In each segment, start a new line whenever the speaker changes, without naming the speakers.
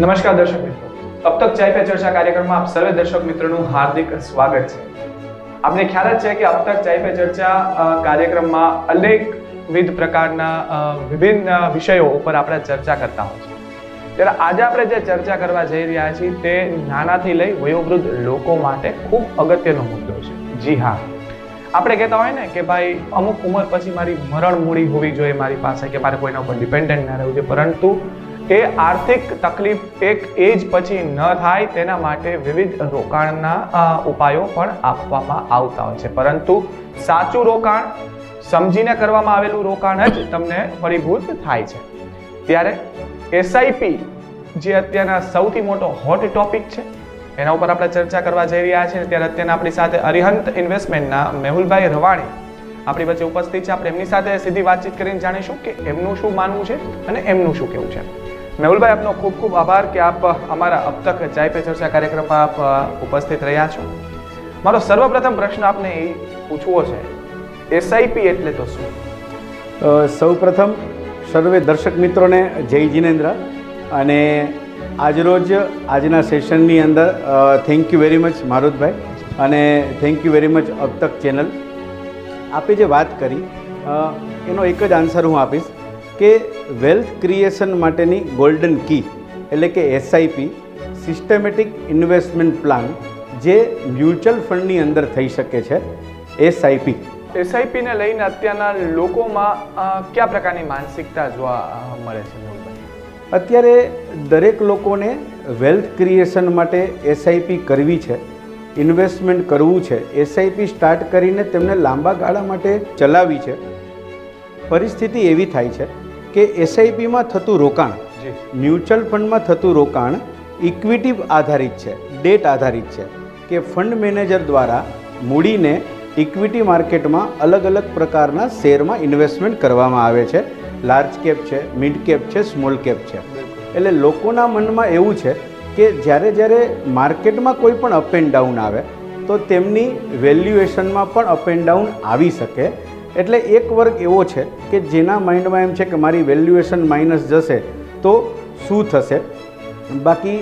નમસ્કાર દર્શક મિત્રો. અબ તક ચાય પે ચર્ચા કાર્યક્રમમાં આપ સર્વે દર્શક મિત્રોનું હાર્દિક સ્વાગત છે. આપને ખ્યાલ જ છે કે અબ તક ચાય પે ચર્ચા કાર્યક્રમમાં કાર્યક્રમમાં અનેકવિધ પ્રકારના વિભિન્ન વિષયો ઉપર આપણે ચર્ચા કરતા હોય છે. ત્યારે આજે આપણે જે ચર્ચા કરવા જઈ રહ્યા છીએ તે નાનાથી લઈ વયોવૃદ્ધ લોકો માટે ખૂબ અગત્યનો મુદ્દો છે. જી હા. આપણે કહેતા હોય ને કે ભાઈ, અમુક ઉંમર પછી મારી મરણ મૂડી હોવી જોઈએ મારી પાસે કે મારે કોઈના ઉપર ડિપેન્ડન્ટ ના રહેવું જોઈએ. પરંતુ એ આર્થિક તકલીફ એક એજ પછી ન થાય તેના માટે વિવિધ રોકાણના ઉપાયો પણ આપવામાં આવતા હોય છે. પરંતુ સાચું રોકાણ, સમજીને કરવામાં આવેલું રોકાણ જ તમને ફળીભૂત થાય છે. ત્યારે એસઆઈપી જે અત્યારના સૌથી મોટો હોટ ટોપિક છે, એના ઉપર આપણે ચર્ચા કરવા જઈ રહ્યા છીએ. ત્યારે અત્યારના આપણી સાથે અરિહંત ઇન્વેસ્ટમેન્ટના મેહુલભાઈ રવાણી આપણી વચ્ચે ઉપસ્થિત છે. આપણે એમની સાથે સીધી વાતચીત કરીને જાણીશું કે એમનું શું માનવું છે અને એમનું શું કહેવું છે. મેહુલભાઈ, આપનો ખૂબ ખૂબ આભાર કે આપ અમારા અબ તક ચાય પે ચર્ચા કાર્યક્રમમાં આપ ઉપસ્થિત રહ્યા છો. મારો સર્વપ્રથમ પ્રશ્ન આપને એ પૂછવો છે એસઆઈપી એટલે તો શું?
સૌપ્રથમ સર્વે દર્શક મિત્રોને જય જિનેન્દ્ર અને આજરોજ, આજના સેશનની અંદર થેન્ક યુ વેરી મચ મારુતભાઈ અને thank you very much Abtak channel. આપે જે વાત કરી એનો એક જ આન્સર હું આપીશ. કે વેલ્થ ક્રિએશન માટેની ગોલ્ડન કી એટલે કે એસઆઈપી સિસ્ટમેટિક ઇન્વેસ્ટમેન્ટ પ્લાન જે મ્યુચ્યુઅલ ફંડની અંદર થઈ શકે છે એસઆઈપી
એસઆઈપીને લઈને અત્યારના લોકોમાં કયા પ્રકારની માનસિકતા જોવા મળે છે
અત્યારે દરેક લોકોને વેલ્થ ક્રિએશન માટે એસઆઈપી કરવી છે ઇન્વેસ્ટમેન્ટ કરવું છે એસઆઈપી સ્ટાર્ટ કરીને તેમને લાંબા ગાળા માટે ચલાવી છે. પરિસ્થિતિ એવી થાય છે કે એસઆઈપીમાં થતું રોકાણ મ્યુચ્યુઅલ ફંડમાં થતું રોકાણ ઇક્વિટી આધારિત છે ડેટ આધારિત છે કે ફંડ મેનેજર દ્વારા મૂડીને ઇક્વિટી માર્કેટમાં અલગ અલગ પ્રકારના શેરમાં ઇન્વેસ્ટમેન્ટ કરવામાં આવે છે. લાર્જ કેપ છે મિડ કેપ છે સ્મોલ કેપ છે. એટલે લોકોના મનમાં એવું છે કે જ્યારે જ્યારે માર્કેટમાં કોઈ પણ અપ એન્ડ ડાઉન આવે તો તેમની વેલ્યુએશનમાં પણ અપ એન્ડ ડાઉન આવી શકે. એટલે એક વર્ગ એવો છે કે જેના માઇન્ડમાં એમ છે કે મારી વેલ્યુએશન માઇનસ જશે તો શું થશે? બાકી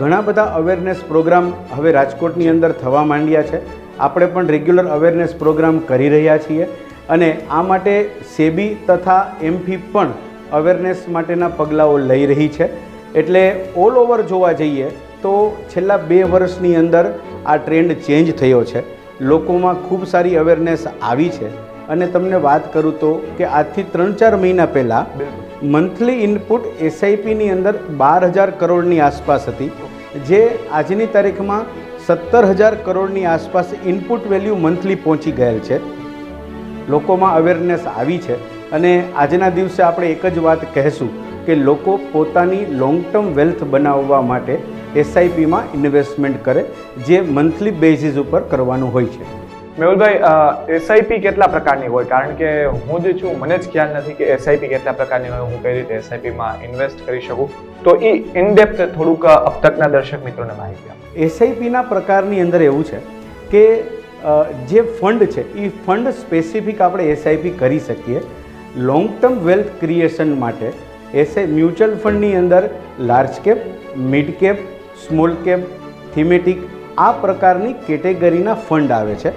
ઘણા બધા અવેરનેસ પ્રોગ્રામ હવે રાજકોટની અંદર થવા માંડ્યા છે. આપણે પણ રેગ્યુલર અવેરનેસ પ્રોગ્રામ કરી રહ્યા છીએ. અને આ માટે સેબી તથા એમફી પણ અવેરનેસ માટેના પગલાઓ લઈ રહી છે. એટલે ઓલ ઓવર જોવા જઈએ તો છેલ્લા બે વર્ષની અંદર આ ટ્રેન્ડ ચેન્જ થયો છે. લોકોમાં ખૂબ સારી અવેરનેસ આવી છે. અને તમને વાત કરું તો કે આજથી ત્રણ ચાર મહિના પહેલાં મંથલી ઇનપુટ એસઆઈપીની અંદર બાર હજાર કરોડની આસપાસ હતી જે આજની તારીખમાં સત્તર હજાર કરોડની આસપાસ ઇનપુટ વેલ્યુ મંથલી પહોંચી ગયેલ છે. લોકોમાં અવેરનેસ આવી છે અને આજના દિવસે આપણે એક જ વાત કહેશું કે લોકો પોતાની લોંગ ટર્મ વેલ્થ બનાવવા માટે એસઆઈપીમાં ઇન્વેસ્ટમેન્ટ કરે જે મંથલી બેઝિસ ઉપર કરવાનું હોય છે.
મેહુલભાઈ એસઆઈપી કેટલા પ્રકારની હોય? કારણ કે હું જે છું, મને જ ખ્યાલ નથી કે એસઆઈપી કેટલા પ્રકારની હોય. હું કઈ રીતે એસઆઈપીમાં ઇન્વેસ્ટ કરી શકું? તો એ ઇનડેપ્થ થોડુંક અબ તકના દર્શક મિત્રોને માહિતી આપો.
એસઆઈપીના પ્રકારની અંદર એવું છે કે જે ફંડ છે એ ફંડ સ્પેસિફિક આપણે એસઆઈપી કરી શકીએ. લોંગ ટર્મ વેલ્થ ક્રિએશન માટે એસઆઈ મ્યુચ્યુઅલ ફંડની અંદર large cap mid cap small cap thematic આ પ્રકારની કેટેગરીના ફંડ આવે છે.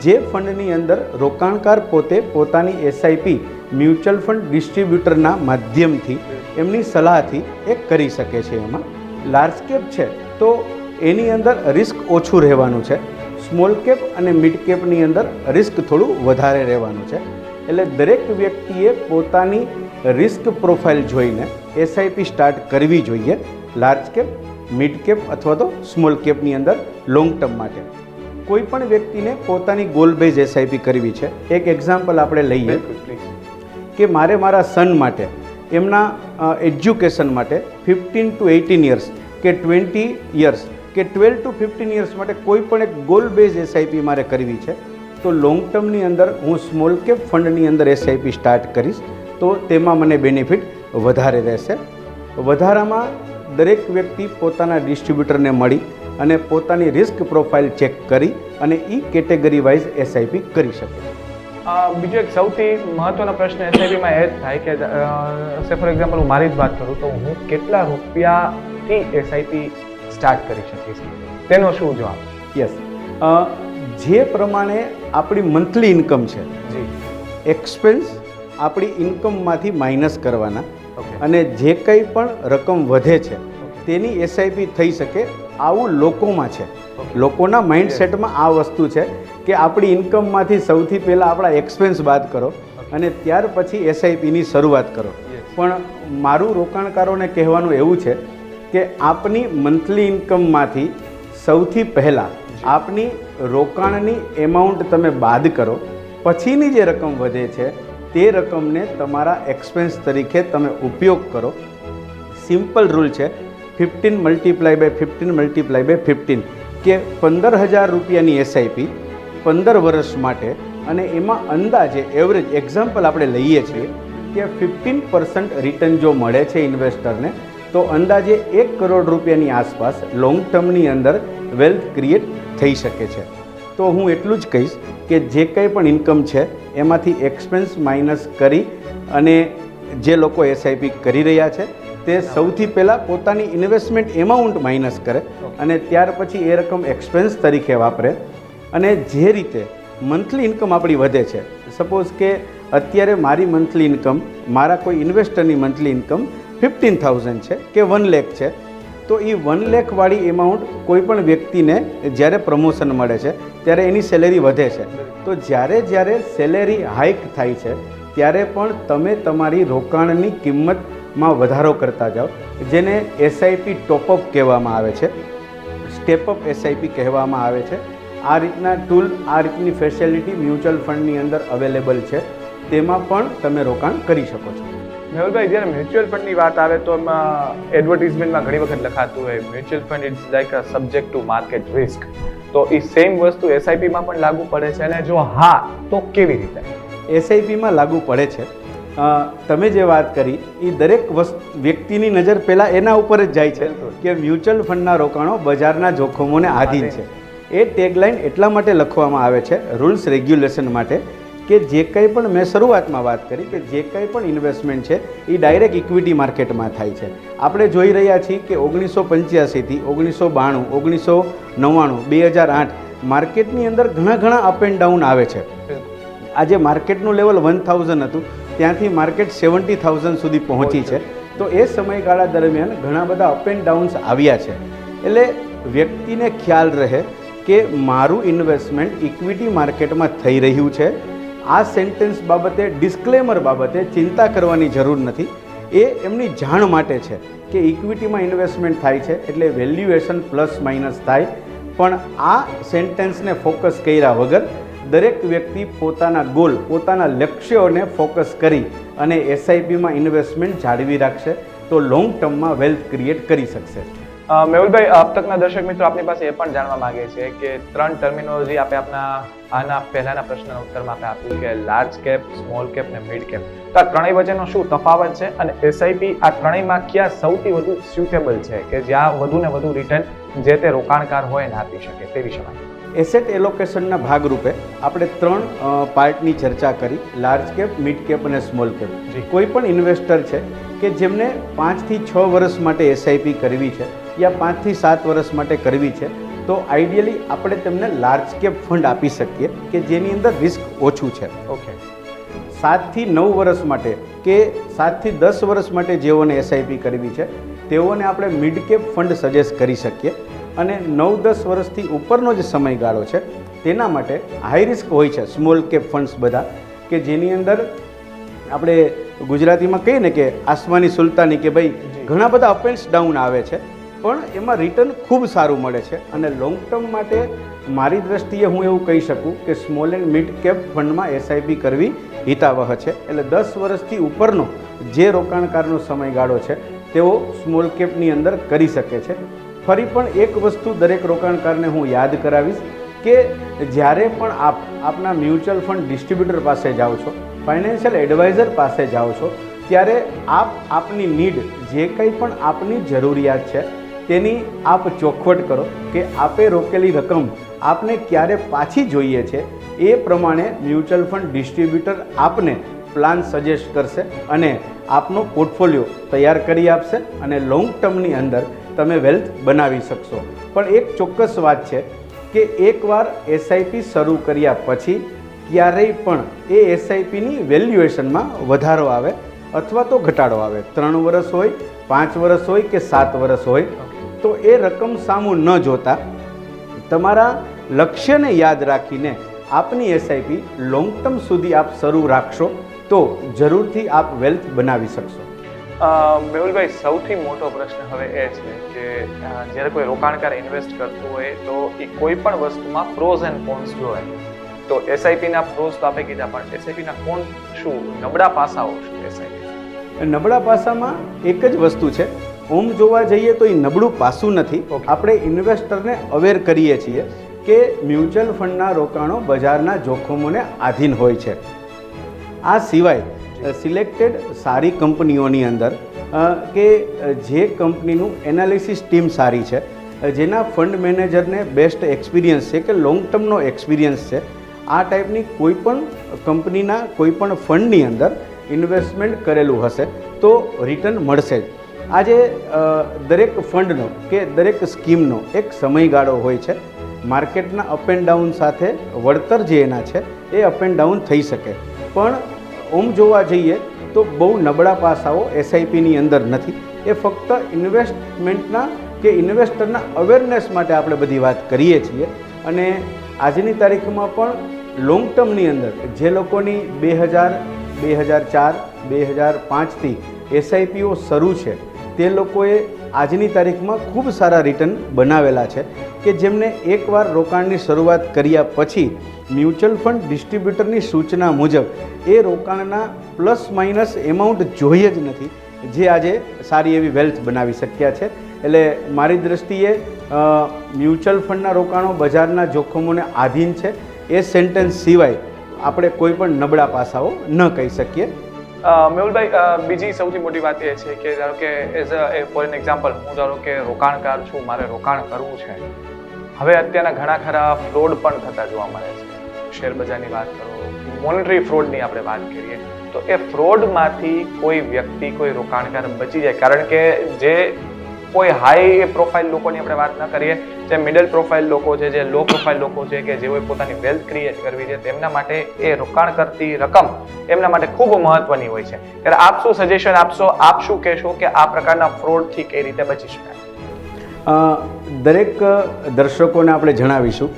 જે ફંડની અંદર રોકાણકાર પોતે પોતાની એસઆઈપી મ્યુચ્યુઅલ ફંડ ડિસ્ટ્રીબ્યુટરના માધ્યમથી એમની સલાહથી એ કરી શકે છે એમાં. લાર્જ કેપ છે, તો એની અંદર રિસ્ક ઓછું રહેવાનું છે. સ્મોલ કેપ અને મિડ કેપની અંદર રિસ્ક થોડું વધારે રહેવાનું છે. એટલે દરેક વ્યક્તિએ પોતાની રિસ્ક પ્રોફાઇલ જોઈને એસઆઈપી સ્ટાર્ટ કરવી જોઈએ. લાર્જ કેપ મિડ કેપ અથવા તો સ્મોલ કેપની અંદર લોંગ ટર્મ માટે. કોઈ પણ વ્યક્તિને પોતાની ગોલ બેઝ એસઆઈપી કરવી છે. એક એક્ઝામ્પલ આપણે લઈએ કે મારે મારા સન માટે એમના એજ્યુકેશન માટે ફિફ્ટીન ટુ એઇટીન યર્સ કે ટ્વેન્ટી યર્સ કે ટ્વેલ્વ ટુ ફિફ્ટીન યર્સ માટે કોઈ પણ એક ગોલ બેઝ એસઆઈપી મારે કરવી છે તો લોંગ ટર્મની અંદર હું સ્મોલ કેપ ફંડની અંદર એસઆઈપી સ્ટાર્ટ કરીશ તો તેમાં મને બેનિફિટ વધારે રહેશે. વધારામાં દરેક વ્યક્તિ પોતાના ડિસ્ટ્રીબ્યુટરને મળી અને પોતાની રિસ્ક પ્રોફાઇલ ચેક કરી અને એ કેટેગરી વાઇઝ એસઆઈપી કરી શકે.
બીજો એક સૌથી મહત્વનો પ્રશ્ન એસઆઈપીમાં એ જ થાય કે સે ફોર એક્ઝામ્પલ હું મારી જ વાત કરું તો હું કેટલા રૂપિયાથી એસઆઈપી સ્ટાર્ટ કરી શકીશ? તેનો શું જવાબ?
યસ જે પ્રમાણે આપણી મંથલી ઇન્કમ છે
જી.
એક્સપેન્સ આપણી ઇન્કમમાંથી માઇનસ કરવાના અને જે કંઈ પણ રકમ વધે છે તેની એસઆઈપી થઈ શકે આવું લોકોમાં છે. લોકોના માઇન્ડસેટમાં આ વસ્તુ છે કે આપણી ઇન્કમમાંથી સૌથી પહેલાં આપણા એક્સપેન્સ બાદ કરો અને ત્યાર પછી એસઆઈપીની શરૂઆત કરો. પણ મારું રોકાણકારોને કહેવાનું એવું છે કે આપની મંથલી ઇન્કમમાંથી સૌથી પહેલાં આપની રોકાણની એમાઉન્ટ તમે બાદ કરો. પછીની જે રકમ વધે છે તે રકમને તમારા એક્સપેન્સ તરીકે તમે ઉપયોગ કરો. સિમ્પલ રૂલ છે fifteen multiply by fifteen multiply by fifteen, કે પંદર હજાર રૂપિયાની એસઆઈપી પંદર વર્ષ માટે, અને એમાં અંદાજે એવરેજ એક્ઝામ્પલ આપણે લઈએ છીએ કે ફિફ્ટીન પર્સન્ટ રિટર્ન જો મળે છે ઇન્વેસ્ટરને તો અંદાજે એક કરોડ રૂપિયાની આસપાસ લોંગ ટર્મની અંદર વેલ્થ ક્રિએટ થઈ શકે છે. તો હું એટલું જ કહીશ કે જે કંઈ પણ ઇન્કમ છે, એમાંથી એક્સપેન્સ માઇનસ કરી અને જે લોકો એસઆઈપી કરી રહ્યા છે તે સૌથી પહેલાં પોતાની ઇન્વેસ્ટમેન્ટ એમાઉન્ટ માઇનસ કરે અને ત્યાર પછી એ રકમ એક્સપેન્સ તરીકે વાપરે. અને જે રીતે મંથલી ઇન્કમ આપણી વધે છે સપોઝ કે અત્યારે મારી મંથલી ઇન્કમ મારા કોઈ ઇન્વેસ્ટરની મંથલી ઇન્કમ ફિફ્ટીન થાઉઝન્ડ છે કે વન લેખ છે તો એ વન લેખવાળી એમાઉન્ટ કોઈ પણ વ્યક્તિને જ્યારે પ્રમોશન મળે છે ત્યારે એની સેલેરી વધે છે. તો જ્યારે જ્યારે સેલેરી હાઇક થાય છે ત્યારે પણ તમે તમારી રોકાણની કિંમતમાં વધારો કરતા જાઓ. જેને એસઆઈપી ટોપઅપ કહેવામાં આવે છે. સ્ટેપઅપ એસઆઈપી કહેવામાં આવે છે. આ રીતના ટૂલ આ રીતની ફેસિલિટી મ્યુચ્યુઅલ ફંડની અંદર અવેલેબલ છે. તેમાં પણ તમે રોકાણ કરી શકો છો.
મેહુલભાઈ જ્યારે મ્યુચ્યુઅલ ફંડની વાત આવે તો એમાં એડવર્ટિઝમેન્ટમાં ઘણી વખત લખાતું હોય mutual fund it's like a subject to market risk તો એ સેમ વસ્તુ એસઆઈપીમાં પણ લાગુ પડે છે. અને જો હા તો કેવી રીતે?
એસઆઈપીમાં લાગુ પડે છે. તમે જે વાત કરી, એ દરેક વ્યક્તિની નજર પહેલાં એના ઉપર જ જાય છે કે મ્યુચ્યુઅલ ફંડના રોકાણો બજારના જોખમોને આધીન છે. એ ટેગલાઇન એટલા માટે લખવામાં આવે છે રૂલ્સ રેગ્યુલેશન માટે, કે જે કંઈ પણ મેં શરૂઆતમાં વાત કરી કે જે કંઈ પણ ઇન્વેસ્ટમેન્ટ છે, એ ડાયરેક્ટ ઇક્વિટી માર્કેટમાં થાય છે. આપણે જોઈ રહ્યા છીએ કે ઓગણીસો પંચ્યાસીથી ઓગણીસો બાણું, ઓગણીસો નવ્વાણું, બે હજાર આઠ માર્કેટની અંદર ઘણા ઘણા અપ એન્ડ ડાઉન આવે છે. આજે માર્કેટનું લેવલ વન થાઉઝન્ડ હતું. ત્યાંથી માર્કેટ સેવન્ટી થાઉઝન્ડ સુધી પહોંચી છે. તો એ સમયગાળા દરમિયાન ઘણા બધા અપ એન્ડ ડાઉન્સ આવ્યા છે. એટલે વ્યક્તિને ખ્યાલ રહે કે મારું ઇન્વેસ્ટમેન્ટ ઇક્વિટી માર્કેટમાં થઈ રહ્યું છે. આ સેન્ટેન્સ બાબતે ડિસ્ક્લેમર બાબતે ચિંતા કરવાની જરૂર નથી. એ એમની જાણ માટે છે કે ઇક્વિટીમાં ઇન્વેસ્ટમેન્ટ થાય છે એટલે વેલ્યુએશન પ્લસ માઇનસ થાય. પણ આ સેન્ટેન્સને ફોકસ કર્યા વગર દરેક વ્યક્તિ પોતાના ગોલ પોતાના લક્ષ્યોને ફોકસ કરી અને એસઆઈપીમાં ઇન્વેસ્ટમેન્ટ જાળવી રાખશે તો લોંગ ટર્મમાં વેલ્થ ક્રિએટ કરી શકશે.
મેહુલભાઈ અબ તકના દર્શક મિત્રો આપની પાસે એ પણ જાણવા માંગે છે કે ત્રણ ટર્મિનોલોજી આપણે આપના આના પહેલાના પ્રશ્નના ઉત્તરમાં આપણે આપ્યું કે લાર્જ કેપ સ્મોલ કેપ ને મિડ કેપ તો આ ત્રણેય વચ્ચેનો શું તફાવત છે અને એસઆઈપી આ ત્રણેયમાં ક્યાં સૌથી વધુ સ્યુટેબલ છે કે જ્યાં વધુ ને વધુ રિટર્ન જે તે રોકાણકાર હોય ને આપી શકે તે વિશે માહિતી
એસેટ એલોકેશનના ભાગરૂપે આપણે ત્રણ પાર્ટની ચર્ચા કરી. લાર્જ કેપ મિડ કેપ અને સ્મોલ કેપ
જી.
કોઈ પણ ઇન્વેસ્ટર છે કે જેમને પાંચથી છ વર્ષ માટે એસઆઈપી કરવી છે યા પાંચથી સાત વર્ષ માટે કરવી છે તો આઈડિયલી આપણે તેમને લાર્જ કેપ ફંડ આપી શકીએ કે જેની અંદર રિસ્ક ઓછું છે.
ઓકે.
સાતથી નવ વર્ષ માટે કે સાતથી દસ વર્ષ માટે જેઓને એસઆઈપી કરવી છે તેઓને આપણે મિડ કેપ ફંડ સજેસ્ટ કરી શકીએ. અને નવ દસ વર્ષથી ઉપરનો જે સમયગાળો છે તેના માટે હાઈ રિસ્ક હોય છે. સ્મોલ કેપ ફંડ્સ બધા કે જેની અંદર આપણે ગુજરાતીમાં કહીએ ને કે આસમાની સુલતાની કે ભાઈ ઘણા બધા અપ એન્ડ ડાઉન આવે છે પણ એમાં રિટર્ન ખૂબ સારું મળે છે. અને લોંગ ટર્મ માટે મારી દ્રષ્ટિએ હું એવું કહી શકું કે સ્મોલ એન્ડ મિડ કેપ ફંડમાં એસઆઈપી કરવી હિતાવહ છે. એટલે દસ વર્ષથી ઉપરનો જે રોકાણકારનો સમયગાળો છે તેઓ સ્મોલ કેપની અંદર કરી શકે છે. ફરી પણ એક વસ્તુ દરેક રોકાણકારને હું યાદ કરાવીશ કે જ્યારે પણ આપ, આપના મ્યુચ્યુઅલ ફંડ ડિસ્ટ્રીબ્યુટર પાસે જાઓ છો, ફાઇનાન્શિયલ એડવાઇઝર પાસે જાઓ છો, ત્યારે આપ, આપની નીડ, જે કંઈ પણ આપની જરૂરિયાત છે, તેની આપ ચોખવટ કરો કે આપે રોકેલી રકમ આપને ક્યારે પાછી જોઈએ છે, એ પ્રમાણે મ્યુચ્યુઅલ ફંડ ડિસ્ટ્રીબ્યુટર આપને પ્લાન સજેસ્ટ કરશે અને આપનો પોર્ટફોલિયો તૈયાર કરી આપશે અને લોંગ ટર્મની અંદર તમે વેલ્થ બનાવી શકશો. પણ એક ચોક્કસ વાત છે કે એકવાર એસઆઈપી શરૂ કર્યા પછી ક્યારેય પણ એ એસઆઈપીની વેલ્યુએશનમાં વધારો આવે અથવા તો ઘટાડો આવે. ત્રણ વર્ષ હોય, પાંચ વર્ષ હોય કે સાત વર્ષ હોય, તો એ રકમ સામું ન જોતા તમારા લક્ષ્યને યાદ રાખીને આપની એસઆઈપી લોંગ ટર્મ સુધી આપ શરૂ રાખશો તો જરૂરથી આપ વેલ્થ બનાવી શકશો.
મેહુલભાઈ સૌથી મોટો પ્રશ્ન હવે એ છે કે જ્યારે કોઈ રોકાણકાર ઇન્વેસ્ટ કરતું હોય તો એ કોઈ પણ વસ્તુમાં પ્રોઝ એન્ડ કોન્સ જોવે. તો એસઆઈપીના પ્રોઝ તો આપે કીધા પણ એસઆઈપીના કોણ શું? નબળા પાસાઓ શું એસઆઈપી
નબળા પાસામાં એક જ વસ્તુ છે. ઓમ જોવા જઈએ તો એ નબળું પાસું નથી. આપણે ઇન્વેસ્ટરને અવેર કરીએ છીએ કે મ્યુચ્યુઅલ ફંડના રોકાણો બજારના જોખમોને આધીન હોય છે. આ સિવાય સિલેક્ટેડ સારી કંપનીઓની અંદર કે જે કંપનીનું એનાલિસિસ ટીમ સારી છે જેના ફંડ મેનેજરને બેસ્ટ એક્સપિરિયન્સ છે કે લોંગ ટર્મનો એક્સપિરિયન્સ છે, આ ટાઈપની કોઈ પણ કંપનીના કોઈ પણ ફંડની અંદર ઇન્વેસ્ટમેન્ટ કરેલું હશે, તો રિટર્ન મળશે જ. આજે દરેક ફંડનો કે દરેક સ્કીમનો એક સમયગાળો હોય છે. માર્કેટના અપ એન્ડ ડાઉન સાથે વળતર જે એના છે, એ અપ એન્ડ ડાઉન થઈ શકે. પણ ઓમ જોવા જઈએ તો બહુ નબળા પાસાઓ એસઆઈપીની અંદર નથી. એ ફક્ત ઇન્વેસ્ટમેન્ટના કે ઇન્વેસ્ટરના અવેરનેસ માટે આપણે બધી વાત કરીએ છીએ. અને આજની તારીખમાં પણ લોંગ ટર્મની અંદર જે લોકોની બે હજાર બે હજાર ચાર, બે હજાર પાંચથી એસઆઈપીઓ શરૂ છે, તે લોકોએ આજની તારીખમાં ખૂબ સારા રિટર્ન બનાવેલા છે કે જેમને એકવાર રોકાણની શરૂઆત કર્યા પછી મ્યુચ્યુઅલ ફંડ ડિસ્ટ્રીબ્યુટરની સૂચના મુજબ એ રોકાણના પ્લસ માઇનસ એમાઉન્ટ જોઈએ જ નથી, જે આજે સારી એવી વેલ્થ બનાવી શક્યા છે. એટલે મારી દ્રષ્ટિએ મ્યુચ્યુઅલ ફંડના રોકાણો બજારના જોખમોને આધીન છે. એ સેન્ટેન્સ સિવાય આપણે કોઈ પણ નબળા પાસાઓ ન કહી શકીએ.
મેહુલભાઈ બીજી સૌથી મોટી વાત એ છે કે ધારો કે as a for an example હું ધારો કે રોકાણકાર છું, મારે રોકાણ કરવું છે. હવે અત્યારના ઘણા ખરા ફ્રોડ પણ થતા જોવા મળે છે. શેર બજારની વાત કરો મોનિટરી ફ્રોડની આપણે વાત કરીએ, તો એ ફ્રોડમાંથી કોઈ વ્યક્તિ, કોઈ રોકાણકાર બચી જાય. કારણ કે જે કોઈ હાઈ પ્રોફાઇલ લોકોની આપણે વાત ન કરીએ. જે મિડલ પ્રોફાઇલ લોકો છે જે લો પ્રોફાઇલ લોકો છે કે જેઓએ પોતાની વેલ્થ ક્રિએટ કરવી છે તેમના માટે એ રોકાણ કરતી રકમ એમના માટે ખૂબ મહત્વની હોય છે. ત્યારે આપ શું સજેશન આપશો? આપ શું કહેશો કે આ પ્રકારના ફ્રોડથી કઈ રીતે બચી શકાય?
દરેક દર્શકોને આપણે જણાવીશું.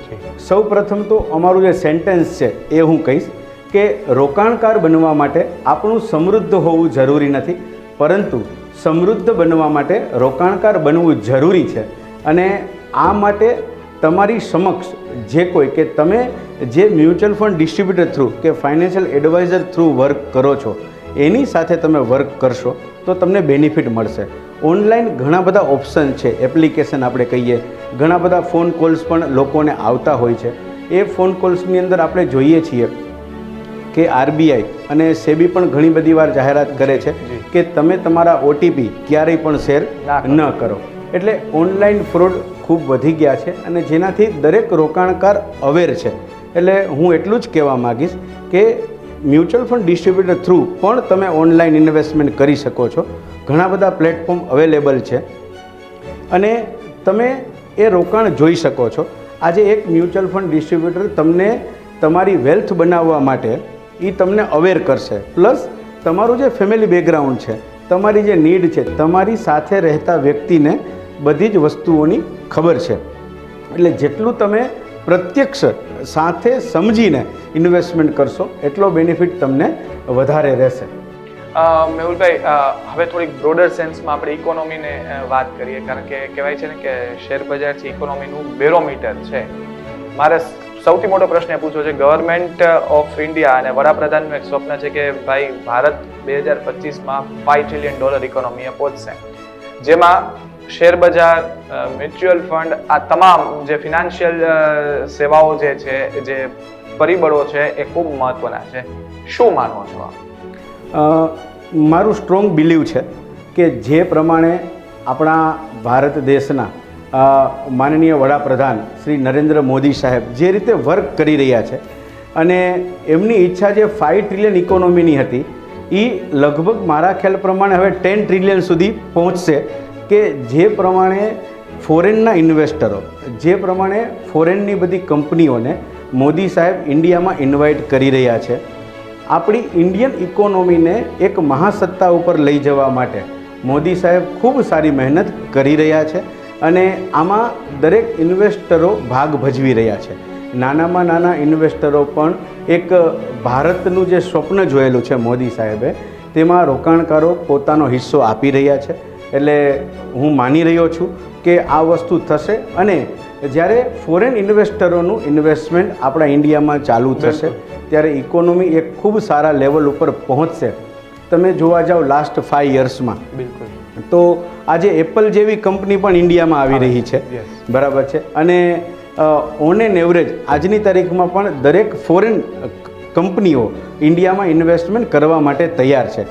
સૌ પ્રથમ તો અમારું જે સેન્ટેન્સ છે એ હું કહીશ કે રોકાણકાર બનવા માટે આપણું સમૃદ્ધ હોવું જરૂરી નથી. પરંતુ સમૃદ્ધ બનવા માટે રોકાણકાર બનવું જરૂરી છે. અને આ માટે તમારી સમક્ષ જે કોઈ કે તમે જે મ્યુચ્યુઅલ ફંડ ડિસ્ટ્રીબ્યુટર થ્રુ કે ફાઇનાન્શિયલ એડવાઇઝર થ્રુ વર્ક કરો છો, એની સાથે તમે વર્ક કરશો, તો તમને બેનિફિટ મળશે. ઓનલાઈન ઘણા બધા ઓપ્શન છે, એપ્લિકેશન આપણે કહીએ. ઘણા બધા ફોન કોલ્સ પણ લોકોને આવતા હોય છે. એ ફોન કોલ્સની અંદર આપણે જોઈએ છીએ કે આરબીઆઈ અને સેબી પણ ઘણી બધી વાર જાહેરાત કરે છે કે તમે તમારા ઓટીપી ક્યારેય પણ શેર ના કરો. એટલે ઓનલાઈન ફ્રોડ ખૂબ વધી ગયા છે અને જેનાથી દરેક રોકાણકાર અવેર છે. એટલે હું એટલું જ કહેવા માગીશ કે મ્યુચ્યુઅલ ફંડ ડિસ્ટ્રીબ્યુટર થ્રુ પણ તમે ઓનલાઈન ઇન્વેસ્ટમેન્ટ કરી શકો છો. ઘણા બધા પ્લેટફોર્મ અવેલેબલ છે. અને તમે એ રોકાણ જોઈ શકો છો. આજે એક મ્યુચ્યુઅલ ફંડ ડિસ્ટ્રીબ્યુટર તમને તમારી વેલ્થ બનાવવા માટે એ તમને અવેર કરશે. પ્લસ તમારું જે ફેમિલી બેકગ્રાઉન્ડ છે, તમારી જે નીડ છે, તમારી સાથે રહેતા વ્યક્તિને બધી જ વસ્તુઓની ખબર છે. એટલે જેટલું તમે પ્રત્યક્ષ સાથે સમજીને ઇન્વેસ્ટમેન્ટ કરશો, એટલો બેનિફિટ તમને વધારે રહેશે.
મેહુલભાઈ હવે થોડીક બ્રોડર સેન્સમાં આપણે ઇકોનોમીને વાત કરીએ. કારણ કે કહેવાય છે ને કે શેર બજાર છે ઇકોનોમીનું બેરોમીટર છે. મારે સૌથી મોટો પ્રશ્ન એ પૂછ્યો છે ગવર્મેન્ટ ઓફ ઇન્ડિયા અને વડાપ્રધાનનું એક સ્વપ્ન છે કે ભાઈ, ભારત બે હજાર પચીસમાં ફાઈવ ટ્રિલિયન ડોલર ઇકોનોમીએ પહોંચશે. જેમાં શેર બજાર મ્યુચ્યુઅલ ફંડ આ તમામ જે ફિનાન્શિયલ સેવાઓ જે છે, જે પરિબળો છે એ ખૂબ મહત્વના છે. શું માનો છો
મારું સ્ટ્રોંગ બિલીવ છે કે જે પ્રમાણે આપણા ભારત દેશના માનનીય વડાપ્રધાન શ્રી નરેન્દ્ર મોદી સાહેબ જે રીતે વર્ક કરી રહ્યા છે અને એમની ઈચ્છા જે ફાઇવ ટ્રિલિયન ઇકોનોમીની હતી એ લગભગ મારા ખ્યાલ પ્રમાણે હવે ટેન ટ્રિલિયન સુધી પહોંચશે કે જે પ્રમાણે ફોરેનના ઇન્વેસ્ટરો, જે પ્રમાણે ફોરેનની બધી કંપનીઓને મોદી સાહેબ ઇન્ડિયામાં ઇન્વાઇટ કરી રહ્યા છે. આપણી ઇન્ડિયન ઇકોનોમીને એક મહાસત્તા ઉપર લઈ જવા માટે મોદી સાહેબ ખૂબ સારી મહેનત કરી રહ્યા છે. અને આમાં દરેક ઇન્વેસ્ટરો ભાગ ભજવી રહ્યા છે. નાનામાં નાના ઇન્વેસ્ટરો પણ એક ભારતનું જે સ્વપ્ન જોયેલું છે મોદી સાહેબે તેમાં રોકાણકારો પોતાનો હિસ્સો આપી રહ્યા છે. એટલે હું માની રહ્યો છું કે આ વસ્તુ થશે અને જ્યારે ફોરેન ઇન્વેસ્ટરોનું ઇન્વેસ્ટમેન્ટ આપણા ઇન્ડિયામાં ચાલુ થશે ત્યારે ઇકોનોમી એક ખૂબ સારા લેવલ ઉપર પહોંચશે. તમે જોવા જાઓ લાસ્ટ ફાઇવ યર્સમાં
બિલકુલ.
તો આજે એપલ જેવી કંપની પણ ઇન્ડિયામાં આવી રહી છે. બરાબર છે. અને ઓન એન એવરેજ આજની તારીખમાં પણ દરેક ફોરેન કંપનીઓ ઇન્ડિયામાં ઇન્વેસ્ટમેન્ટ કરવા માટે તૈયાર છે.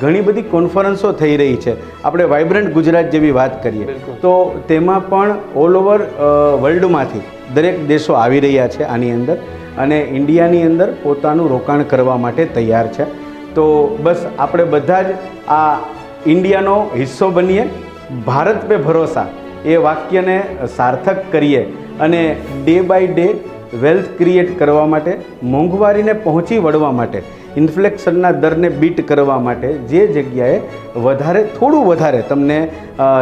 ઘણી બધી કોન્ફરન્સો થઈ રહી છે. આપણે વાઇબ્રન્ટ ગુજરાત જેવી વાત કરીએ તો તેમાં પણ ઓલ ઓવર વર્લ્ડમાંથી દરેક દેશો આવી રહ્યા છે આની અંદર. અને ઇન્ડિયાની અંદર પોતાનું રોકાણ કરવા માટે તૈયાર છે. તો બસ આપણે બધા જ આ ઇન્ડિયાનો હિસ્સો બનીએ, ભારત પે ભરોસા, એ વાક્યને સાર્થક કરીએ અને day by day wealth create કરવા માટે, મોંઘવારીને પહોંચી વળવા માટે, ઇન્ફ્લેક્શનના દરને બીટ કરવા માટે જે જગ્યાએ વધારે, થોડું વધારે તમને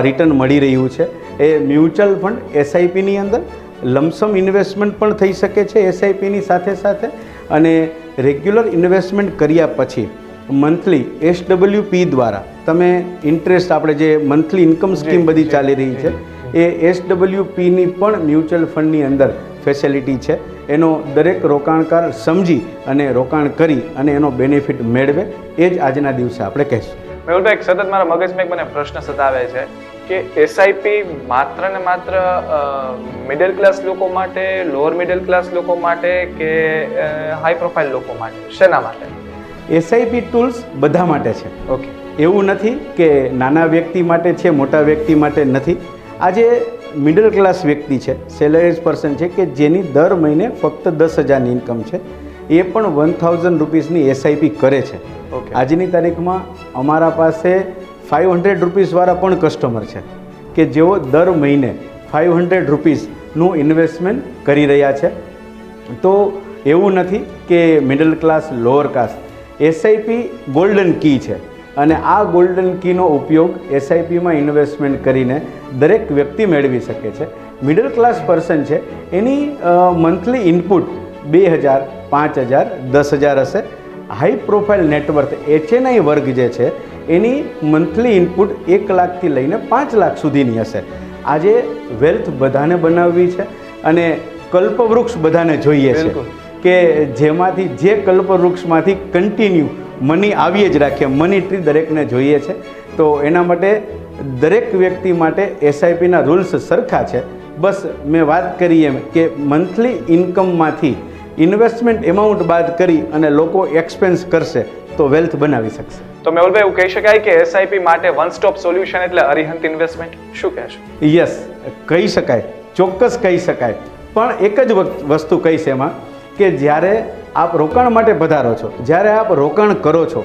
રિટર્ન મળી રહ્યું છે, એ મ્યુચ્યુઅલ ફંડ એસઆઈપીની અંદર, લમસમ ઇન્વેસ્ટમેન્ટ પણ થઈ શકે છે એસઆઈપીની સાથે સાથે, અને રેગ્યુલર ઇન્વેસ્ટમેન્ટ કર્યા પછી મંથલી એસડબલ્યુપી દ્વારા તમે ઇન્ટરેસ્ટ આપણે જે મંથલી ઇન્કમ સ્કીમ બધી ચાલી રહી છે એ એસડબલ્યુપીની પણ મ્યુચ્યુઅલ ફંડની અંદર ફેસિલિટી છે. એનો દરેક રોકાણકાર સમજી અને રોકાણ કરી અને એનો બેનિફિટ મેળવે એ જ આજના દિવસે આપણે કહીશું.
મેહુલભાઈ સતત મારા મગજમાં એક મને પ્રશ્ન સતાવે છે કે એસઆઈપી માત્ર ને માત્ર મિડલ ક્લાસ લોકો માટે લોઅર મિડલ ક્લાસ લોકો માટે કે હાઈ પ્રોફાઇલ લોકો માટે? શેના માટે?
એસઆઈપી ટૂલ્સ બધા માટે છે.
ઓકે
એવું નથી કે નાના વ્યક્તિ માટે છે મોટા વ્યક્તિ માટે નથી. આજે મિડલ ક્લાસ વ્યક્તિ છે સેલરીઝ પર્સન છે કે જેની દર મહિને ફક્ત દસ હજારની ઇન્કમ છે એ પણ વન થાઉઝન્ડ રૂપીસની એસઆઈપી કરે છે.
ઓકે
આજની તારીખમાં અમારા પાસે ફાઇવ હંડ્રેડ રૂપીઝવાળા પણ કસ્ટમર છે કે જેઓ દર મહિને ફાઇવ હંડ્રેડ રૂપીસનું ઇન્વેસ્ટમેન્ટ કરી રહ્યા છે. તો એવું નથી કે middle class lower caste SIP golden key છે. અને આ ગોલ્ડન કીનો ઉપયોગ એસઆઈપીમાં ઇન્વેસ્ટમેન્ટ કરીને દરેક વ્યક્તિ મેળવી શકે છે. મિડલ ક્લાસ પર્સન છે. એની મંથલી ઇનપુટ બે હજાર, પાંચ હજાર, દસ હજાર હશે. હાઈ પ્રોફાઇલ નેટવર્થ એચએનઆઈ વર્ગ જે છે, એની મંથલી ઇનપુટ એક લાખથી લઈને પાંચ લાખ સુધીની હશે. આજે વેલ્થ બધાને બનાવવી છે અને કલ્પવૃક્ષ બધાને જોઈએ છે. કે જેમાંથી જે કલ્પવૃક્ષમાંથી કન્ટિન્યુ મની આવીએ જ રાખે મની ટ્રી દરેકને જોઈએ છે. તો એના માટે દરેક વ્યક્તિ માટે એસઆઈપીના રૂલ્સ સરખા છે. બસ મેં વાત કરી એમ કે મંથલી ઇન્કમમાંથી ઇન્વેસ્ટમેન્ટ એમાઉન્ટ બાદ કરી અને લોકો એક્સપેન્સ કરશે તો વેલ્થ બનાવી શકશે.
તો મેહુલભાઈ એવું કહી શકાય કે એસઆઈપી માટે વન સ્ટોપ સોલ્યુશન એટલે અરિહંત ઇન્વેસ્ટમેન્ટ શું કહેશો
યસ કહી શકાય ચોક્કસ કહી શકાય. પણ એક જ વસ્તુ કહીશ એમાં કે જ્યારે આપ રોકાણ માટે પધારો છો જ્યારે આપ રોકાણ કરો છો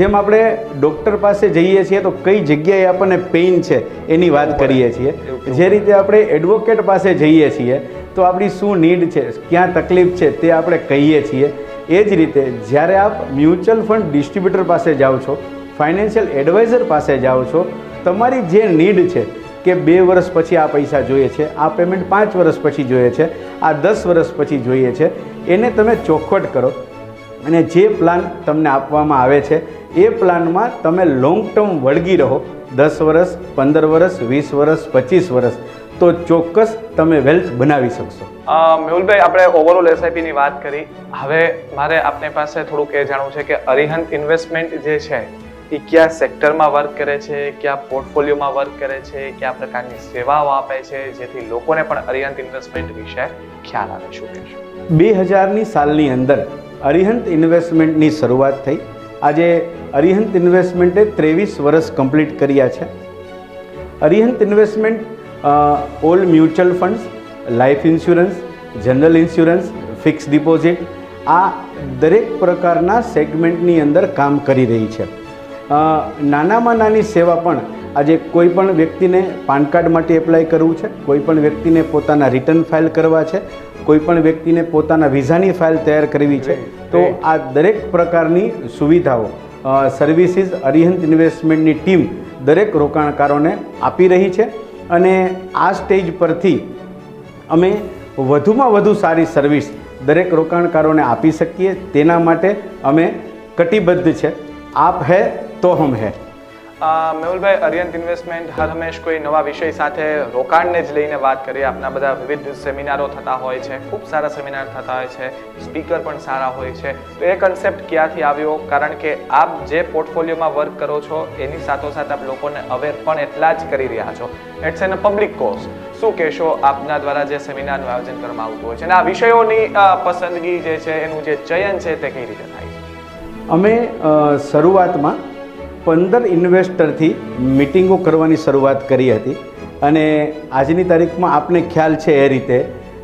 જેમ આપણે ડૉક્ટર પાસે જઈએ છીએ તો કઈ જગ્યાએ આપણને પેઇન છે એની વાત કરીએ છીએ. જે રીતે આપણે એડવોકેટ પાસે જઈએ છીએ તો આપણી શું નીડ છે ક્યાં તકલીફ છે તે આપણે કહીએ છીએ. એ જ રીતે જ્યારે આપ મ્યુચ્યુઅલ ફંડ ડિસ્ટ્રીબ્યુટર પાસે જાઓ છો ફાઇનાન્શિયલ એડવાઇઝર પાસે જાઓ છો તમારી જે નીડ છે કે બે વર્ષ પછી આ પૈસા જોઈએ છે આ પેમેન્ટ પાંચ વર્ષ પછી જોઈએ છે આ દસ વર્ષ પછી જોઈએ છે એને તમે ચોખવટ કરો. અને જે પ્લાન તમને આપવામાં આવે છે, એ પ્લાનમાં તમે લોંગ ટર્મ વળગી રહો. દસ વર્ષ પંદર વર્ષ વીસ વર્ષ પચીસ વર્ષ તો ચોક્કસ તમે વેલ્થ બનાવી શકશો.
મેહુલભાઈ, આપણે ઓવરઓલ એસઆઈપીની વાત કરી. હવે મારે આપની પાસે થોડુંક એ જાણવું છે કે અરિહંત ઇન્વેસ્ટમેન્ટ જે છે, એ કયા સેક્ટરમાં વર્ક કરે છે, કયા પોર્ટફોલિયોમાં વર્ક કરે છે, કયા પ્રકારની સેવાઓ આપે છે, જેથી લોકોને પણ અરિહંત ઇન્વેસ્ટમેન્ટ વિશે ખ્યાલ આવે, શું કહેશો?
બે હજારની સાલની અંદર અરિહંત ઇન્વેસ્ટમેન્ટની શરૂઆત થઈ. આજે અરિહંત ઇન્વેસ્ટમેન્ટે ત્રેવીસ વર્ષ કમ્પ્લીટ કર્યા છે. Arihant investment all mutual funds, life insurance, general insurance, fix deposit, આ દરેક પ્રકારના સેગમેન્ટની અંદર કામ કરી રહી છે. નાનામાં નાની સેવા પણ આજે કોઈ પણ વ્યક્તિને પાન કાર્ડ માટે એપ્લાય કરવું છે કોઈ પણ વ્યક્તિને પોતાના રિટર્ન ફાઇલ કરવા છે કોઈ પણ વ્યક્તિને પોતાના વિઝાની ફાઇલ તૈયાર કરવી છે તો આ દરેક પ્રકારની સુવિધાઓ સર્વિસીસ અરિહંત ઇન્વેસ્ટમેન્ટની ટીમ દરેક રોકાણકારોને આપી રહી છે અને આ સ્ટેજ પરથી અમે વધુમાં વધુ સારી સર્વિસ દરેક રોકાણકારોને આપી શકીએ તેના માટે અમે કટિબદ્ધ છે. આપ હે તો હમ હે.
મેહુલભાઈ અરિયંત ઇન્વેસ્ટમેન્ટ હર હંમેશ કોઈ નવા વિષય સાથે રોકાણને જ લઈને વાત કરીએ. આપના બધા વિવિધ સેમિનારો થતા હોય છે ખૂબ સારા સેમિનાર થતા હોય છે સ્પીકર પણ સારા હોય છે. તો એ કન્સેપ્ટ ક્યાંથી આવ્યો? કારણ કે આપ જે પોર્ટફોલિયોમાં વર્ક કરો છો એની સાથોસાથ આપ લોકોને અવેર પણ એટલા જ કરી રહ્યા છો. ઇટ્સ એન પબ્લિક કોર્સ શું કહેશો? આપના દ્વારા જે સેમિનારનું આયોજન કરવામાં આવતું હોય છે. અને આ વિષયોની અ, પસંદગી જે છે એનું જે ચયન છે તે કઈ રીતે થાય છે?
અમે શરૂઆતમાં પંદર ઇન્વેસ્ટરથી મિટિંગો કરવાની શરૂઆત કરી હતી. અને આજની તારીખમાં આપને ખ્યાલ છે એ રીતે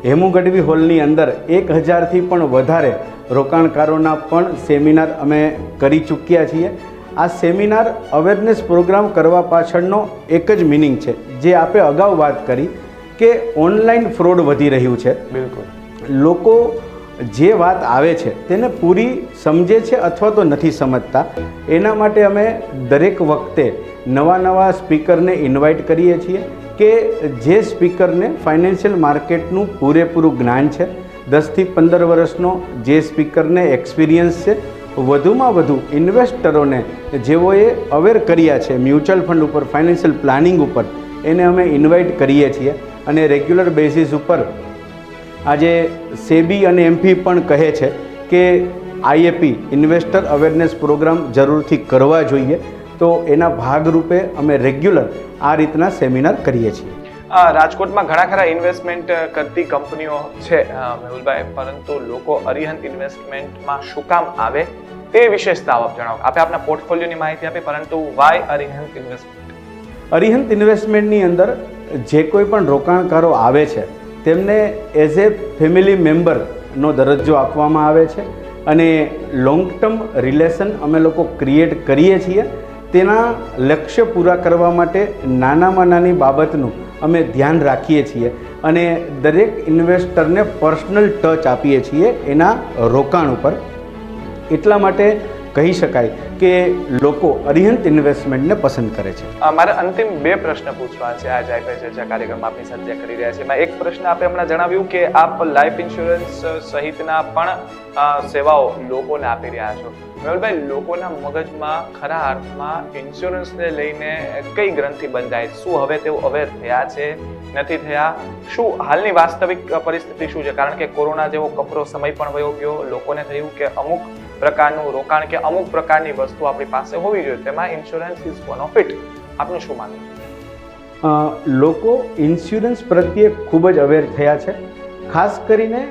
હેમુ ગઢવી હોલની અંદર એક હજારથી પણ વધારે રોકાણકારોના પણ સેમિનાર અમે કરી ચૂક્યા છીએ. આ સેમિનાર અવેરનેસ પ્રોગ્રામ કરવા પાછળનો એક જ મિનિંગ છે જે આપે અગાઉ વાત કરી કે ઓનલાઈન ફ્રોડ વધી રહ્યું છે.
બિલકુલ.
લોકો જે વાત આવે છે, તેને પૂરી સમજે છે અથવા તો નથી સમજતા, એના માટે અમે દરેક વખતે નવા નવા સ્પીકરને ઇન્વાઇટ કરીએ છીએ કે જે સ્પીકરને ફાઇનાન્શિયલ માર્કેટનું પૂરેપૂરું જ્ઞાન છે, દસથી પંદર વર્ષનો જે સ્પીકરને એક્સપિરિયન્સ છે, વધુમાં વધુ ઇન્વેસ્ટરોને જેઓએ અવેર કર્યા છે મ્યુચ્યુઅલ ફંડ ઉપર ફાઇનાન્શિયલ પ્લાનિંગ ઉપર, એને અમે ઇન્વાઇટ કરીએ છીએ અને રેગ્યુલર બેસિસ ઉપર આજે સેબી અને એમપી પણ કહે છે કે આઈએપી ઇન્વેસ્ટર અવેરનેસ પ્રોગ્રામ જરૂરથી કરવા જોઈએ. તો એના ભાગરૂપે અમે રેગ્યુલર આ રીતના સેમિનાર કરીએ છીએ.
રાજકોટમાં ઘણા ખરા ઇન્વેસ્ટમેન્ટ કરતી કંપનીઓ છે મેહુલભાઈ. પરંતુ લોકો અરિહંત ઇન્વેસ્ટમેન્ટમાં શું કામ આવે તે વિશેષતા આપ જણાવો. આપે આપના પોર્ટફોલિયોની માહિતી આપી પરંતુ વાય અરિહંત ઇન્વેસ્ટમેન્ટ
અરિહંત ઇન્વેસ્ટમેન્ટની અંદર જે કોઈ પણ રોકાણકારો આવે છે તેમને એઝ એ ફેમિલી મેમ્બરનો દરજ્જો આપવામાં આવે છે અને લોંગ ટર્મ રિલેશન અમે લોકો ક્રિએટ કરીએ છીએ. તેના લક્ષ્ય પૂરા કરવા માટે નાનામાં નાની બાબતનું અમે ધ્યાન રાખીએ છીએ અને દરેક ઇન્વેસ્ટરને પર્સનલ ટચ આપીએ છીએ એના રોકાણ ઉપર. એટલા માટે કહી શકાય કે લોકો અરિહંત ઇન્વેસ્ટમેન્ટને પસંદ કરે છે.
મારે અંતિમ બે પ્રશ્ન પૂછવા છે. આ જાયપે ચર્ચા કાર્યક્રમ આપની સાથે કરી રહ્યા છે. એમાં એક પ્રશ્ન આપે હમણાં જણાવ્યું કે આપ લાઈફ ઇન્સ્યોરન્સ સહિતના પણ સેવાઓ લોકોને આપી રહ્યા છો. મેહુલભાઈ, લોકોના મગજમાં ખરા અર્થમાં ઇન્સ્યોરન્સને લઈને કઈ ગ્રંથિ બંધાય? શું હવે તેઓ અવેર થયા છે? નથી થયા? શું હાલની વાસ્તવિક પરિસ્થિતિ શું છે? કારણ કે કોરોના જેવો કપરો સમય પણ વયો ગયો. લોકોને થયું કે અમુક પ્રકારનું રોકાણ કે અમુક પ્રકારની વસ્તુ આપણી પાસે હોવી જોઈએ, તેમાં insurance is one of it આપનું શું માનવું?
લોકો ઇન્સ્યોરન્સ પ્રત્યે ખૂબ જ અવેર થયા છે. ખાસ કરીને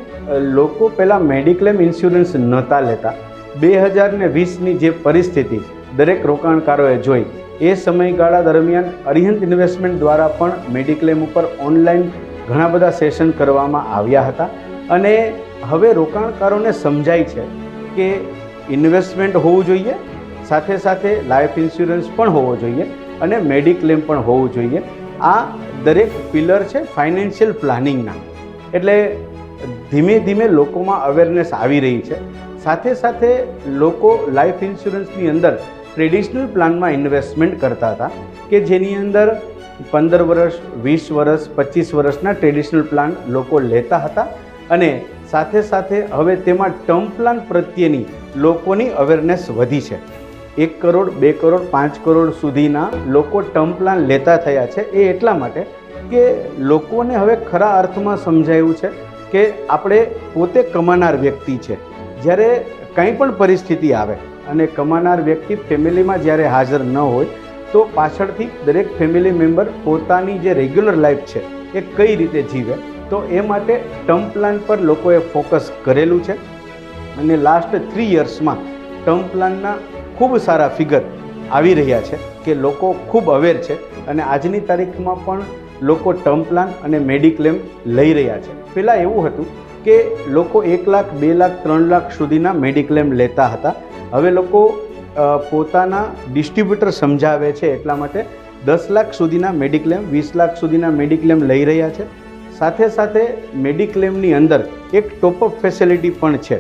લોકો પહેલાં મેડિક્લેમ ઇન્સ્યોરન્સ નહોતા લેતા. બે હજાર ને વીસની જે પરિસ્થિતિ દરેક રોકાણકારોએ જોઈ, એ સમયગાળા દરમિયાન અરિહંત ઇન્વેસ્ટમેન્ટ દ્વારા પણ મેડિક્લેમ ઉપર ઓનલાઈન ઘણા બધા સેશન કરવામાં આવ્યા હતા. અને હવે રોકાણકારોને સમજાય છે કે ઇન્વેસ્ટમેન્ટ હોવું જોઈએ, સાથે સાથે લાઈફ ઇન્સ્યોરન્સ પણ હોવો જોઈએ અને મેડિક્લેમ પણ હોવું જોઈએ. આ દરેક પિલર છે ફાઇનાન્શિયલ પ્લાનિંગના. એટલે ધીમે ધીમે લોકોમાં અવેરનેસ આવી રહી છે. સાથે સાથે લોકો લાઈફ ઇન્સ્યોરન્સની અંદર ટ્રેડિશનલ પ્લાનમાં ઇન્વેસ્ટમેન્ટ કરતા હતા કે જેની અંદર પંદર વર્ષ, વીસ વર્ષ, પચીસ વર્ષના ટ્રેડિશનલ પ્લાન લોકો લેતા હતા અને સાથે સાથે હવે તેમાં ટર્મ પ્લાન પ્રત્યેની લોકોની અવેરનેસ વધી છે. એક કરોડ, બે કરોડ, પાંચ કરોડ સુધીના લોકો ટર્મ પ્લાન લેતા થયા છે. એ એટલા માટે કે લોકોને હવે ખરા અર્થમાં સમજાયું છે કે આપણે પોતે કમાનાર વ્યક્તિ છે. જ્યારે કંઈ પણ પરિસ્થિતિ આવે અને કમાનાર વ્યક્તિ ફેમિલીમાં જ્યારે હાજર ન હોય, તો પાછળથી દરેક ફેમિલી મેમ્બર પોતાની જે રેગ્યુલર લાઈફ છે, એ કઈ રીતે જીવે? તો એ માટે ટર્મ પ્લાન પર લોકોએ ફોકસ કરેલું છે. અને લાસ્ટ થ્રી યર્સમાં ટર્મ પ્લાનના ખૂબ સારા ફિગર આવી રહ્યા છે કે લોકો ખૂબ અવેર છે અને આજની તારીખમાં પણ લોકો ટર્મ પ્લાન અને મેડિક્લેમ લઈ રહ્યા છે. પહેલાં એવું હતું કે લોકો એક લાખ, બે લાખ, ત્રણ લાખ સુધીના મેડિક્લેમ લેતા હતા. હવે લોકો પોતાના ડિસ્ટ્રીબ્યુટર સમજાવે છે એટલા માટે દસ લાખ સુધીના મેડિક્લેમ વીસ લાખ સુધીના મેડિક્લેમ લઈ રહ્યા છે. સાથે સાથે મેડિક્લેમની અંદર એક ટોપઅપ ફેસિલિટી પણ છે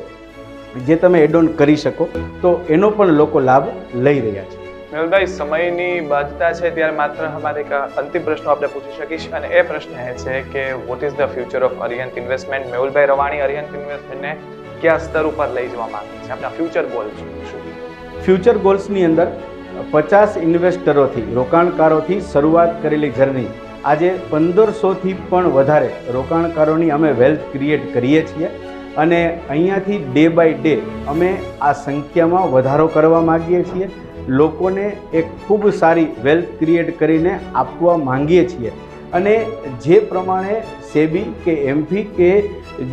જે તમે એડ ઓન કરી શકો. તો એનો પણ લોકો લાભ લઈ રહ્યા છે.
મેહુલભાઈ સમયની બાધતા છે ત્યારે માત્ર અમારે એક અંતિમ પ્રશ્ન આપણે પૂછી શકીશ અને એ પ્રશ્ન એ છે કે what is the future of Ariyant investment મેહુલભાઈ રવાણી અરિયંત ઇન્વેસ્ટમેન્ટને કયા સ્તર ઉપર લઈ જવા માંગે છે? આપણા ફ્યુચર ગોલ શું
ફ્યુચર ગોલ્સની અંદર પચાસ ઇન્વેસ્ટરોથી રોકાણકારોથી શરૂઆત કરેલી જર્ની આજે પંદરસોથી પણ વધારે રોકાણકારોની અમે વેલ્થ ક્રિએટ કરીએ છીએ અને અહીંયાથી ડે બાય ડે અમે આ સંખ્યામાં વધારો કરવા માગીએ છીએ. લોકોને એક ખૂબ સારી વેલ્થ ક્રિએટ કરીને આપવા માંગીએ છીએ. અને જે પ્રમાણે સેબી કે એમફી કે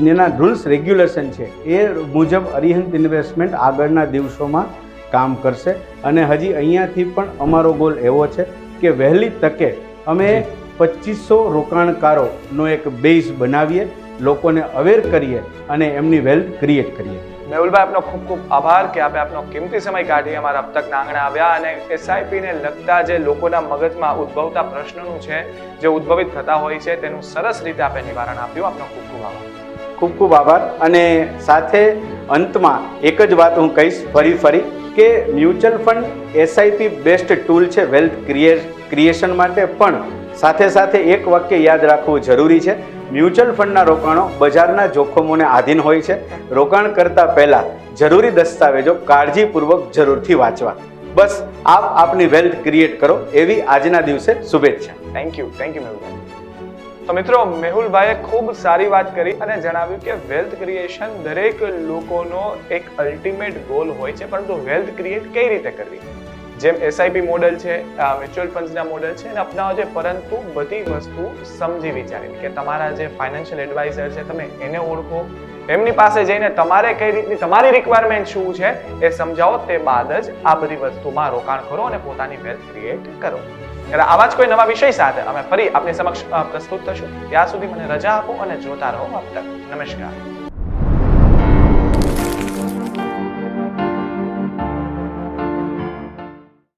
જેના રૂલ્સ રેગ્યુલેશન છે, એ મુજબ અરિહંત ઇન્વેસ્ટમેન્ટ આગળના દિવસોમાં કામ કરશે. અને હજી અહીંયાથી પણ અમારો ગોલ એવો છે કે વહેલી તકે અમે પચીસો રોકાણકારોનો એક બેઝ બનાવીએ લોકોને અવેર કરીએ અને એમની વેલ્થ ક્રિએટ કરીએ.
મેહુલભાઈ આપનો ખૂબ ખૂબ આભાર કે આપે આપનો કિંમતી સમય કાઢી અમારા અબતકના આંગણે આવ્યા અને એસઆઈપી ને લગતા જે લોકોના મગજમાં ઉદ્ભવતા પ્રશ્નોનું છે જે ઉદ્ભવિત થતા હોય છે તેનું સરસ રીતે આપે નિવારણ આપ્યું. આપનો ખૂબ ખૂબ આભાર.
ખૂબ ખૂબ આભાર અને સાથે અંતમાં એક જ વાત હું કહીશ ફરી ફરી કે mutual fund SIP best tool છે વેલ્થ ક્રિએશન માટે પણ સાથે સાથે એક વાક્ય યાદ રાખવું જરૂરી છે. મ્યુચ્યુઅલ ફંડના રોકાણો બજારના જોખમોને આધીન હોય છે. રોકાણ કરતા પહેલા જરૂરી દસ્તાવેજો કાળજીપૂર્વક જરૂરથી વાંચવા. બસ, આપ આપની વેલ્થ ક્રિએટ કરો. એવી આજના દિવસે શુભેચ્છા.
થેન્ક યુ થેન્ક યુ મેહુલભાઈ. તો મિત્રો, મેહુલભાઈએ ખૂબ સારી વાત કરી અને જણાવ્યું કે વેલ્થ ક્રિએશન દરેક લોકોનો એક અલ્ટિમેટ ગોલ હોય છે, પરંતુ વેલ્થ ક્રિએટ કઈ રીતે કરવી? જેમ એસઆઈપી મોડલ છે મ્યુચ્યુઅલ ફંડ્સના મોડલ છે, એને અપનાવજો પરંતુ બધી વસ્તુ સમજી વિચારીને કે તમારા જે ફાઇનાન્શિયલ એડવાઇઝર છે, તમે એને ઓળખો. એમની પાસે જઈને તમારે કઈ રીતની, તમારી રિક્વાયરમેન્ટ શું છે, એ સમજાવો, તે બાદ જ આ બધી વસ્તુમાં રોકાણ કરો અને પોતાની વેલ્થ ક્રિએટ કરો. એટલે આવા જ કોઈ નવા વિષય સાથે અમે ફરી આપની સમક્ષ પ્રસ્તુત થશું. ત્યાં સુધી મને રજા આપો અને જોતા રહો આપ નમસ્કાર.